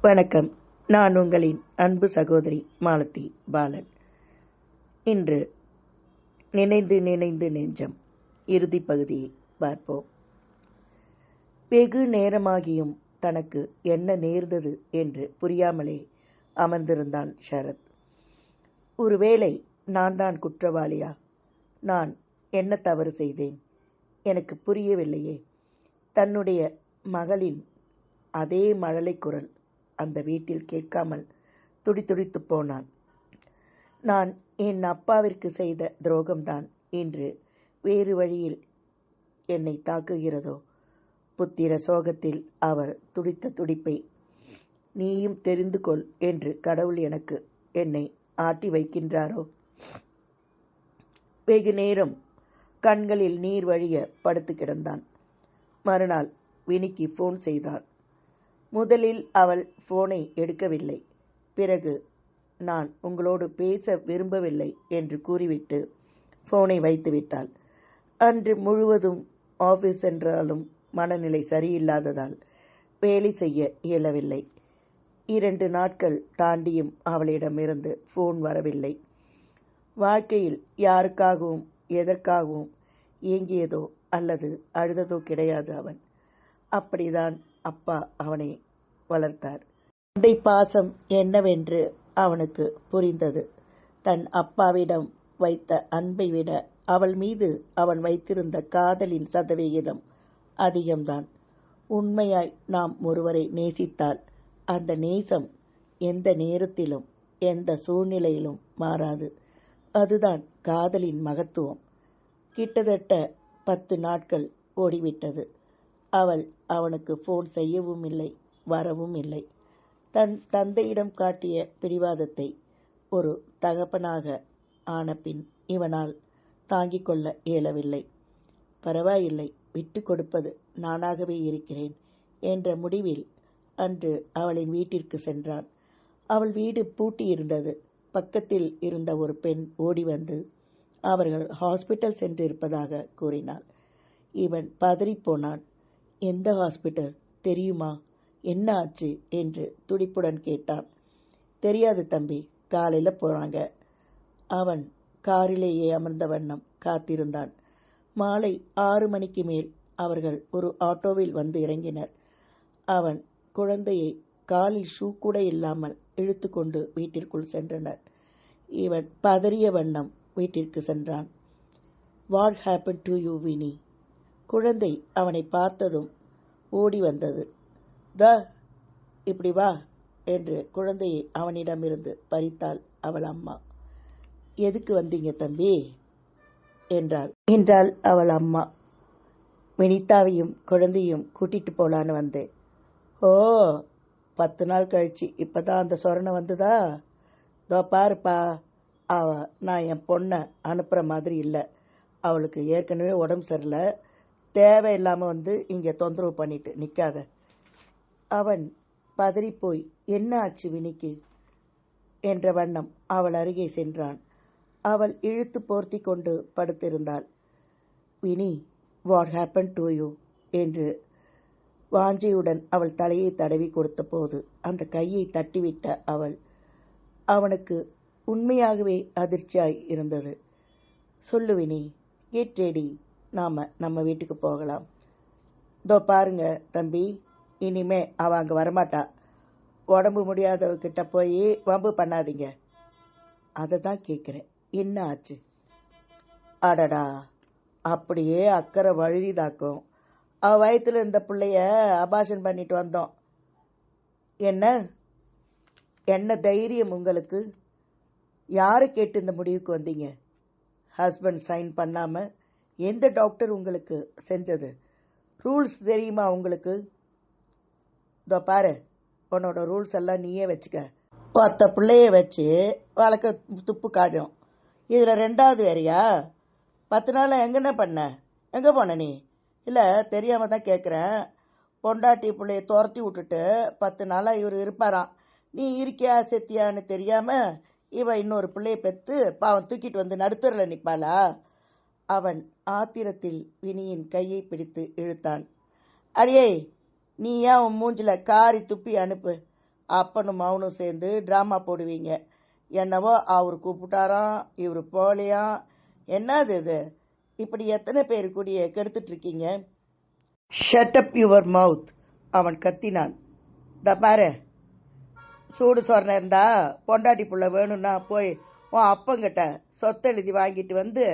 வணக்கம். நான் உங்களின் அன்பு சகோதரி மாலதி பாலன். இன்று நினைந்து நினைந்து நெஞ்சம் இறுதி பகுதியை பார்ப்போம். வெகு நேரமாகியும் தனக்கு என்ன நேர்ந்தது என்று புரியாமலே அமர்ந்திருந்தான் ஷரத் ஒருவேளை நான் தான் குற்றவாளியா? நான் என்ன தவறு செய்தேன்? எனக்கு புரியவில்லையே. தன்னுடைய மகளின் அதே மழலை குரல் அந்த வீட்டில் கேட்காமல் துடிதுடித்து போனான். நான் என் அப்பாவிற்கு செய்த துரோகம்தான். இன்று வேறு வழியில் என்னை தாக்குகிறதோ? புத்திர சோகத்தில் அவர் துடித்த துடிப்பை நீயும் தெரிந்து கொள் என்று கடவுள் எனக்கு என்னை ஆட்டி வைக்கின்றாரோ? வெகு நேரம் கண்களில் நீர் வழிய படுத்து கிடந்தான். மறுநாள் வினிக்கு ஃபோன் செய்தான் முதலில் அவள் ஃபோனை எடுக்கவில்லை. பிறகு நான் உங்களோடு பேச விரும்பவில்லை என்று கூறிவிட்டு ஃபோனை வைத்துவிட்டாள் அன்று முழுவதும் ஆஃபீஸ் என்றாலும் மனநிலை சரியில்லாததால் வேலை செய்ய இயலவில்லை. இரண்டு நாட்கள் தாண்டியும் அவளிடமிருந்து ஃபோன் வரவில்லை. வாழ்க்கையில் யாருக்காகவும் எதற்காகவும் ஏங்கியதோ அல்லது அழுததோ கிடையாது அவன். அப்படிதான் அப்பா அவனை வளர்த்தார். தந்தை பாசம் என்னவென்று அவனுக்கு புரிந்தது. தன் அப்பாவிடம் வைத்த அன்பை விட அவள் மீது அவன் வைத்திருந்த காதலின் சதவிகிதம் அதிகம்தான். உண்மையாய் நாம் ஒருவரை நேசித்தால் அந்த நேசம் எந்த நேரத்திலும் எந்த சூழ்நிலையிலும் மாறாது. அதுதான் காதலின் மகத்துவம். கிட்டத்தட்ட பத்து நாட்கள் ஓடிவிட்டது. அவள் அவனுக்கு ஃபோன் செய்யவும் இல்லை வரவும் இல்லை. தன் தந்தையிடம் காட்டிய பிடிவாதத்தை ஒரு தகப்பனாக ஆன பின் இவனால் தாங்கிக் கொள்ள இயலவில்லை. பரவாயில்லை விட்டு கொடுப்பது நானாகவே இருக்கிறேன் என்ற முடிவில் அன்று அவளின் வீட்டிற்கு சென்றான். அவள் வீடு பூட்டியிருந்தது. பக்கத்தில் இருந்த ஒரு பெண் ஓடி வந்து அவர்கள் ஹாஸ்பிட்டல் சென்றிருப்பதாக கூறினாள். இவன் பதறிப்போனான் எந்த ஹாஸ்பிட்டல்? தெரியுமா? என்ன ஆச்சு? என்று துடிப்புடன் கேட்டான். தெரியாது தம்பி காலையில் போகிறாங்க அவன் காரிலேயே அமர்ந்த வண்ணம் காத்திருந்தான். மாலை ஆறு மணிக்கு மேல் அவர்கள் ஒரு ஆட்டோவில் வந்து இறங்கினர். அவன் குழந்தையை காலில் ஷூ கூட இல்லாமல் இழுத்துக்கொண்டு வீட்டிற்குள் சென்றனர். இவன் பதறிய வண்ணம் வீட்டிற்கு சென்றான். What happen to you Vini குழந்தை அவனை பார்த்ததும் ஓடி வந்தது. த இப்படி வா என்று குழந்தையை அவனிடமிருந்து பறித்தாள் அவள் அம்மா. எதுக்கு வந்தீங்க தம்பி? என்றாள். என்றாள் அவள் அம்மா. வினிதாவையும் குழந்தையும் கூட்டிட்டு போலான்னு வந்தேன். ஓ பத்து நாள் கழிச்சு இப்பதான் அந்த சொரணை வந்ததா? தோ பாருப்பா. அவ நான் என் பொண்ணை அனுப்புகிற மாதிரி இல்லை. அவளுக்கு ஏற்கனவே உடம்பு சரியில்லை. தேவையில்லாமல் வந்து இங்கே தொந்தரவு பண்ணிட்டு நிற்காத அவன் பதறிப்போய் என்ன ஆச்சு வினிக்கு? என்ற வண்ணம் அவள் அருகே சென்றான். அவள் இழுத்து போர்த்தி கொண்டு படுத்திருந்தாள். Vini what happen to you என்று வாஞ்சையுடன் அவள் தலையை தடவி கொடுத்தபோது அந்த கையை தட்டிவிட்ட அவள். அவனுக்கு உண்மையாகவே அதிர்ச்சியாய் இருந்தது. சொல்லு வினி கெட் ரெடி நாம நம்ம வீட்டுக்கு போகலாம். இதோ பாருங்க தம்பி. இனிமே அவ அங்க வரமாட்டா. உடம்பு முடியாதவகிட்ட போய் வம்பு பண்ணாதீங்க. அதை தான் கேட்குறேன் என்ன ஆச்சு? அடடா. அப்படியே அக்கறை வழுதிதாக்கும். அவ வயிற்றுல இருந்த பிள்ளைய அபாஷன் பண்ணிட்டு வந்தோம். என்ன? என்ன தைரியம் உங்களுக்கு? யாரை கேட்டு இந்த முடிவுக்கு வந்தீங்க? ஹஸ்பண்ட் சைன் பண்ணாமல் எந்த டாக்டர் உங்களுக்கு செஞ்சது? ரூல்ஸ் தெரியுமா உங்களுக்கு? இதோ பாரு உன்னோட ரூல்ஸ் எல்லாம் நீயே வச்சுக்க. ஒத்த பிள்ளைய வச்சு வழக்க துப்பு காட்டும் இதில் ரெண்டாவது வேறையா? பத்து நாள் எங்கென்ன பண்ண? எங்கே போன நீ? இல்லை தெரியாமல் தான் கேட்குறேன் பொண்டாட்டி பிள்ளைய துரத்தி விட்டுட்டு பத்து நாளாக இவர் இருப்பாராம். நீ இருக்கியா செத்தியான்னு தெரியாமல் இவன் இன்னொரு பிள்ளைய பெற்று பாவம் தூக்கிட்டு வந்து நடுத்தரில் நிற்பாளா அவன் ஆத்திரத்தில் வினியின் கையை பிடித்து இழுத்தான். அடியே நீ ஏன் உன் மூஞ்சில காரி துப்பி அனுப்பு? அப்பனும் அவனும் சேர்ந்து ட்ராமா போடுவீங்க. என்னவோ அவர் கூப்பிட்டாராம் இவர் போகலையாம். என்னது இது? இப்படி எத்தனை பேர் கூடிய கெடுத்துட்டு இருக்கீங்க? ஷட் அப் யுவர் மவுத் அவன் கத்தினான். த பாரு சூடு சொரணை இருந்தா பொண்டாட்டி புள்ள வேணும்னா போய் உன் அப்பங்கிட்ட சொத்தெழுதி வாங்கிட்டு வந்து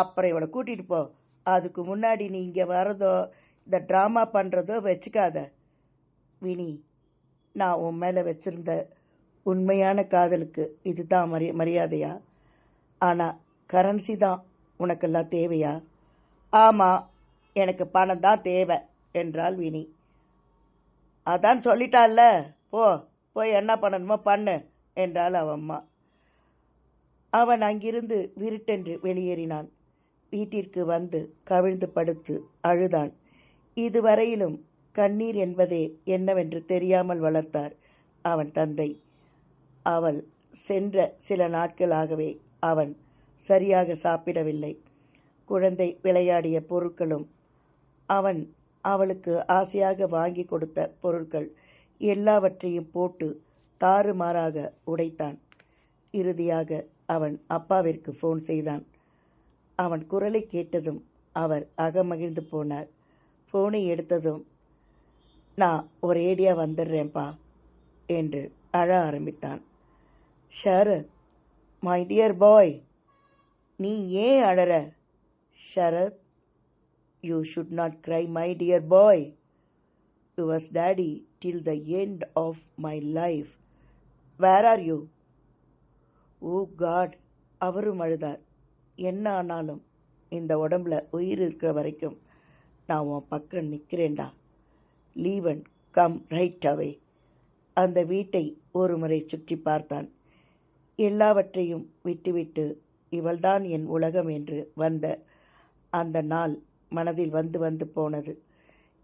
அப்புறம் இவளை கூட்டிட்டு போ. அதுக்கு முன்னாடி நீ இங்கே வரதோ இந்த ட்ராமா பண்ணுறதோ வச்சுக்காத. வினி நான் உன் மேலே வச்சுருந்த உண்மையான காதலுக்கு இதுதான் மரி மரியாதையா? ஆனால் கரன்சி தான் உனக்கெல்லாம் தேவையா? ஆமாம் எனக்கு பணம் தான் தேவை என்றாள் வினி. அதான் சொல்லிட்டால போ போய் என்ன பண்ணணுமோ பண்ணு என்றாள் அவன் அம்மா. அவன் அங்கிருந்து விருட்டென்று வெளியேறினான். வீட்டிற்கு வந்து கவிழ்ந்து படுத்து அழுதான். இதுவரையிலும் கண்ணீர் என்பதே என்னவென்று தெரியாமல் வளர்த்தார் அவன் தந்தை. அவள் சென்ற சில நாட்களாகவே அவன் சரியாக சாப்பிடவில்லை. குழந்தை விளையாடிய பொருட்களும் அவன் அவளுக்கு ஆசையாக வாங்கி கொடுத்த பொருட்கள் எல்லாவற்றையும் போட்டு தாறுமாறாக உடைத்தான். இறுதியாக அவன் அப்பாவிற்கு ஃபோன் செய்தான். அவன் குரலை கேட்டதும் அவர் அகமகிழ்ந்து போனார். ஃபோனை எடுத்ததும் நான் ஒரேடியா வந்துடுறேன்ப்பா என்று அழ ஆரம்பித்தான். ஷரத் மை டியர் பாய் நீ ஏன் அழற? Sharath you should not cry my dear boy you was daddy till the end of my life where are you oh God அவரும் அழுதார். என்ன ஆனாலும் இந்த உடம்புல உயிர் இருக்கிற வரைக்கும் நான் உன் பக்கம் நிற்கிறேன்டா லீவன் கம் ரைட் அவே. அந்த வீட்டை ஒரு முறை சுற்றி பார்த்தான். எல்லாவற்றையும் விட்டுவிட்டு இவள்தான் என் உலகம் என்று வந்த அந்த நாள் மனதில் வந்து வந்து போனது.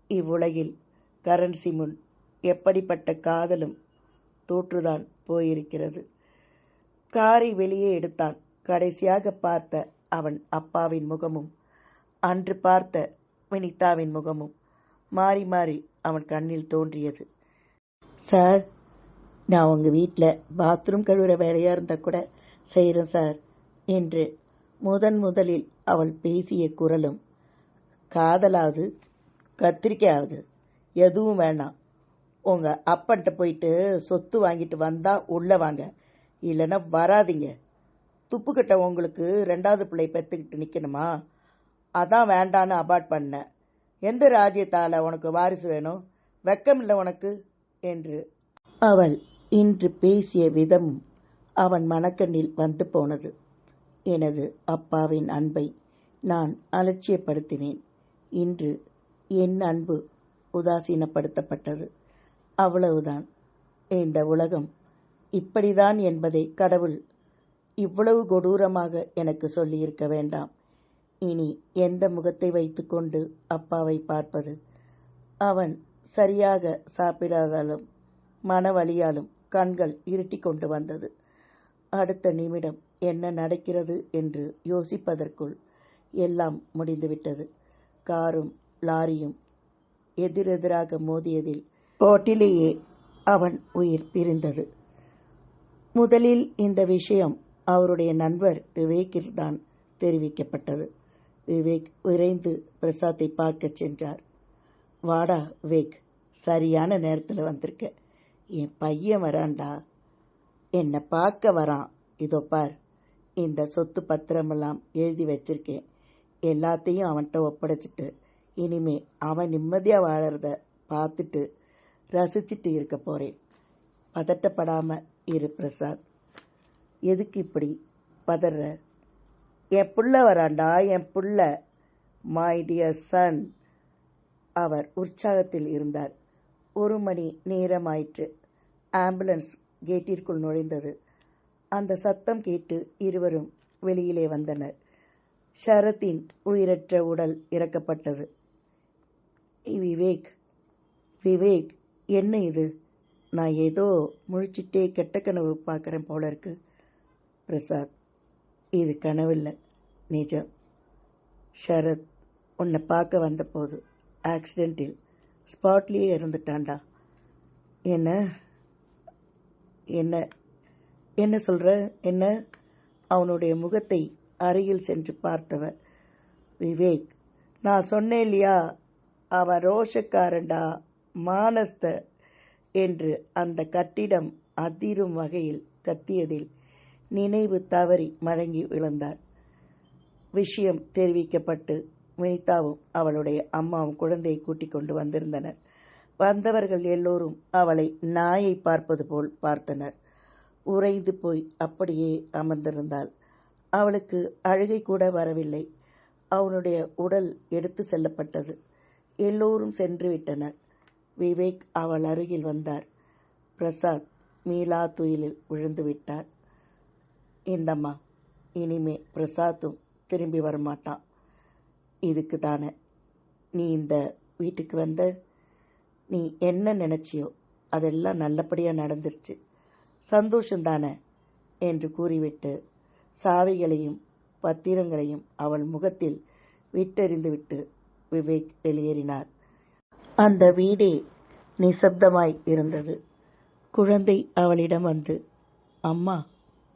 இவ்வுலகில் கரன்சி முன் எப்படிப்பட்ட காதலும் தோற்றுதான் போயிருக்கிறது. காரை வெளியே எடுத்தான். கடைசியாக பார்த்த அவன் அப்பாவின் முகமும் அன்று பார்த்த வினிதாவின் முகமும் மாறி மாறி அவன் கண்ணில் தோன்றியது. சார் நான் உங்கள் வீட்டில் பாத்ரூம் கழுவுற வேலையாக இருந்தால் கூட செய்கிறேன் சார் என்று முதன் முதலில் அவள் பேசிய குரலும் காதலாவது கத்திரிக்கையாவது எதுவும் வேணாம். உங்கள் அப்பன்ட்ட போயிட்டு சொத்து வாங்கிட்டு வந்தால் உள்ளே வாங்க இல்லைன்னா வராதீங்க. துப்புக்கிட்ட உங்களுக்கு ரெண்டாவது பிள்ளை பெற்றுக்கிட்டு நிற்கணுமா அதான் வேண்டான்னு அபார்ட் பண்ணேன் எந்த ராஜ்யத்தால் உனக்கு வாரிசு வேணும்? வெக்கம் இல்லை உனக்கு? என்று அவள் இன்று பேசிய விதமும் அவன் மனக்கண்ணில் வந்து போனது. எனது அப்பாவின் அன்பை நான் அலட்சியப்படுத்தினேன். இன்று என் அன்பு உதாசீனப்படுத்தப்பட்டது. அவ்வளவுதான். இந்த உலகம் இப்படிதான் என்பதை கடவுள் இவ்வளவு கொடூரமாக எனக்கு சொல்லியிருக்க வேண்டாம். இனி எந்த முகத்தை வைத்துக்கொண்டு அப்பாவை பார்ப்பது? அவன் சரியாக சாப்பிடாதாலும் மனவலியாலும் கண்கள் இருட்டி கொண்டு வந்தது. அடுத்த நிமிடம் என்ன நடக்கிறது என்று யோசிப்பதற்குள் எல்லாம் முடிந்துவிட்டது. காரும் லாரியும் எதிரெதிராக மோதியதில் ரோட்டிலேயே அவன் உயிர் பிரிந்தது. முதலில் இந்த விஷயம் அவருடைய நண்பர் விவேக்கில்தான் தெரிவிக்கப்பட்டது. விவேக் விரைந்து பிரசாத்தை பார்க்க சென்றார். வாடா விவேக் சரியான நேரத்தில் வந்திருக்க. என் பையன் வரான்டா. என்னை பார்க்க வரான். இதோ பார் இந்த சொத்து பத்திரமெல்லாம் எழுதி வச்சிருக்கேன். எல்லாத்தையும் அவன்கிட்ட ஒப்படைச்சிட்டு இனிமே அவன் நிம்மதியாக வாழறத பார்த்துட்டு ரசிச்சிட்டு இருக்க போகிறேன் பதட்டப்படாமல் இரு பிரசாத். எதுக்கு இப்படி பதற? என் புள்ள வராண்டா? என் புள்ள. மை டியர் சன் அவர் உற்சாகத்தில் இருந்தார். ஒரு மணி நேரமாயிற்று. ஆம்புலன்ஸ் கேட்டிற்குள் நுழைந்தது. அந்த சத்தம் கேட்டு இருவரும் வெளியிலே வந்தனர். ஷரத்தின் உயிரற்ற உடல் இறக்கப்பட்டது. விவேக். விவேக் என்ன இது? நான் ஏதோ முழிச்சிட்டே கெட்ட கனவு பார்க்குறேன் போல இருக்கு. பிரசாத் இது கனவில்லை. நிஜம். ஷரத் உன்னை பார்க்க வந்தபோது ஆக்சிடென்ட்டில் ஸ்பாட்லேயே இருந்துட்டான்டா. என்ன? என்ன? என்ன சொல்ற? என்ன? அவனுடைய முகத்தை அருகில் சென்று பார்த்தவர் விவேக் நான் சொன்னேன் இல்லையா? அவன் ரோஷக்காரண்டா மானஸ்த என்று அந்த கட்டிடம் அதிரும் வகையில் கத்தியதில் நினைவு தவறி மடங்கி விழுந்தார். விஷயம் தெரிவிக்கப்பட்டு வினிதாவும் அவளுடைய அம்மாவும் குழந்தையை கூட்டிக் கொண்டு வந்திருந்தனர். வந்தவர்கள் எல்லோரும் அவளை நாயை பார்ப்பது போல் பார்த்தனர். உறைந்து போய் அப்படியே அமர்ந்திருந்தாள். அவளுக்கு அழுகை கூட வரவில்லை. அவனுடைய உடல் எடுத்து செல்லப்பட்டது. எல்லோரும் சென்று விட்டனர். விவேக் அவள் அருகில் வந்தார். பிரசாத் மீளா துயிலில் விழுந்து விட்டார். இந்தம்மா. இனிமே பிரசாத்தும் திரும்பி வரமாட்டான் இதுக்கு தானே நீ இந்த வீட்டுக்கு வந்த நீ என்ன நினைச்சியோ அதெல்லாம் நல்லபடியாக நடந்துருச்சு. சந்தோஷம் தானே என்று கூறிவிட்டு சாவிகளையும் பத்திரங்களையும் அவள் முகத்தில் விட்டெறிந்துவிட்டு விவேக் வெளியேறினார் அந்த வீடே நிசப்தமாய் இருந்தது. குழந்தை அவளிடம் வந்து அம்மா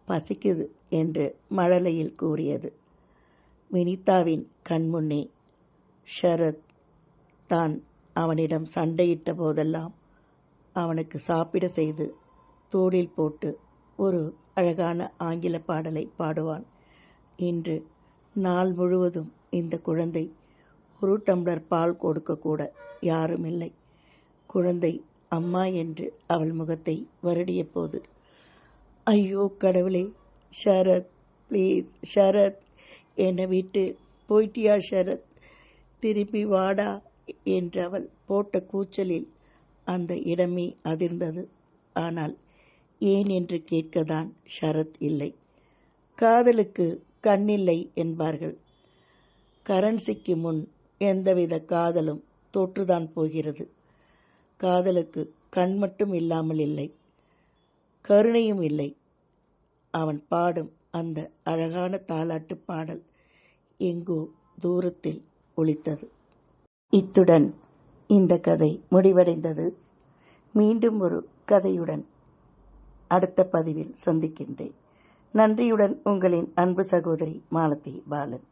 பசிக்குது என்று மழலையில் கூறியது. வினிதாவின் கண்முன்னே ஷரத் தான் அவனிடம் சண்டையிட்ட போதெல்லாம் அவனுக்கு சாப்பிட செய்து தோளில் போட்டு ஒரு அழகான ஆங்கில பாடலை பாடுவான். இன்று நாள் முழுவதும் இந்த குழந்தை ஒரு டம்ளர் பால் கொடுக்க கூட யாரும் இல்லை. குழந்தை அம்மா என்று அவள் முகத்தை வருடிய போது ஐயோ கடவுளே ஷரத் ப்ளீஸ் ஷரத் என்னை விட்டு போயிட்டியா ஷரத் திருப்பி வாடா என்று அவள் போட்ட கூச்சலில் அந்த இடமே அதிர்ந்தது. ஆனால் ஏன் என்று கேட்கதான் ஷரத் இல்லை. காதலுக்கு கண்ணில்லை என்பார்கள். கரன்சிக்கு முன் எந்தவித காதலும் தோற்றுதான் போகிறது. காதலுக்கு கண் மட்டும் இல்லாமல் இல்லை. கருணையும் இல்லை. அவன் பாடும் அந்த அழகான தாலாட்டு பாடல் எங்கோ தூரத்தில் ஒழித்தது இத்துடன் இந்த கதை முடிவடைந்தது. மீண்டும் ஒரு கதையுடன் அடுத்த பதிவில் சந்திக்கின்றேன். நன்றியுடன் உங்களின் அன்பு சகோதரி மாலதி பாலன்.